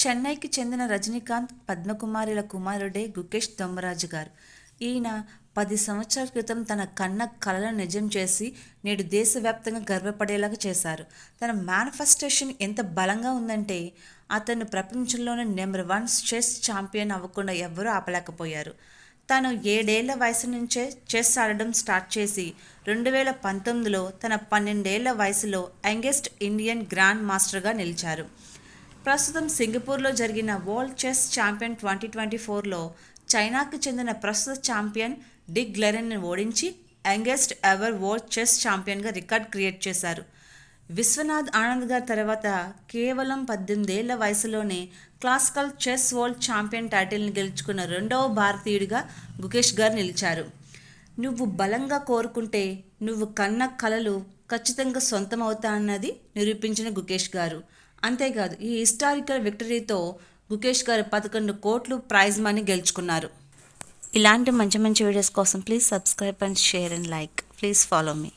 చెన్నైకి చెందిన రజనీకాంత్ పద్మకుమారిల కుమారుడే గుకేష్ దొమ్మరాజు గారు. ఈయన పది సంవత్సరాల క్రితం తన కన్న కలలను నిజం చేసి నేడు దేశవ్యాప్తంగా గర్వపడేలాగా చేశారు. తన మేనిఫెస్టేషన్ ఎంత బలంగా ఉందంటే అతను ప్రపంచంలోనే నెంబర్ వన్ చెస్ ఛాంపియన్ అవ్వకుండా ఎవరూ ఆపలేకపోయారు. తను ఏడేళ్ళ వయసు నుంచే చెస్ ఆడడం స్టార్ట్ చేసి రెండు వేల పంతొమ్మిదిలో తన పన్నెండేళ్ళ వయసులో యంగెస్ట్ ఇండియన్ గ్రాండ్ మాస్టర్గా నిలిచారు. ప్రస్తుతం సింగపూర్లో జరిగిన world chess champion twenty twenty ఫోర్లో చైనాకు చెందిన ప్రస్తుత ఛాంపియన్ డిగ్ గ్లెరన్ని ఓడించి యంగెస్ట్ ఎవర్ వరల్డ్ చెస్ ఛాంపియన్గా రికార్డ్ క్రియేట్ చేశారు. విశ్వనాథ్ ఆనంద్ గారి తర్వాత కేవలం పద్దెనిమిదేళ్ళ వయసులోనే క్లాసికల్ చెస్ వరల్డ్ ఛాంపియన్ టైటిల్ని గెలుచుకున్న రెండవ భారతీయుడిగా గుకేష్ గారు నిలిచారు. నువ్వు బలంగా కోరుకుంటే నువ్వు కన్న కలలు ఖచ్చితంగా సొంతమవుతానన్నది నిరూపించిన గుకేష్ గారు. అంతేకాదు ఈ హిస్టారికల్ విక్టరీతో గుకేష్ గారు పదకొండు కోట్లు ప్రైజ్ మనీ గెలుచుకున్నారు. ఇలాంటి మంచి మంచి వీడియోస్ కోసం please subscribe and share and like. Please follow me.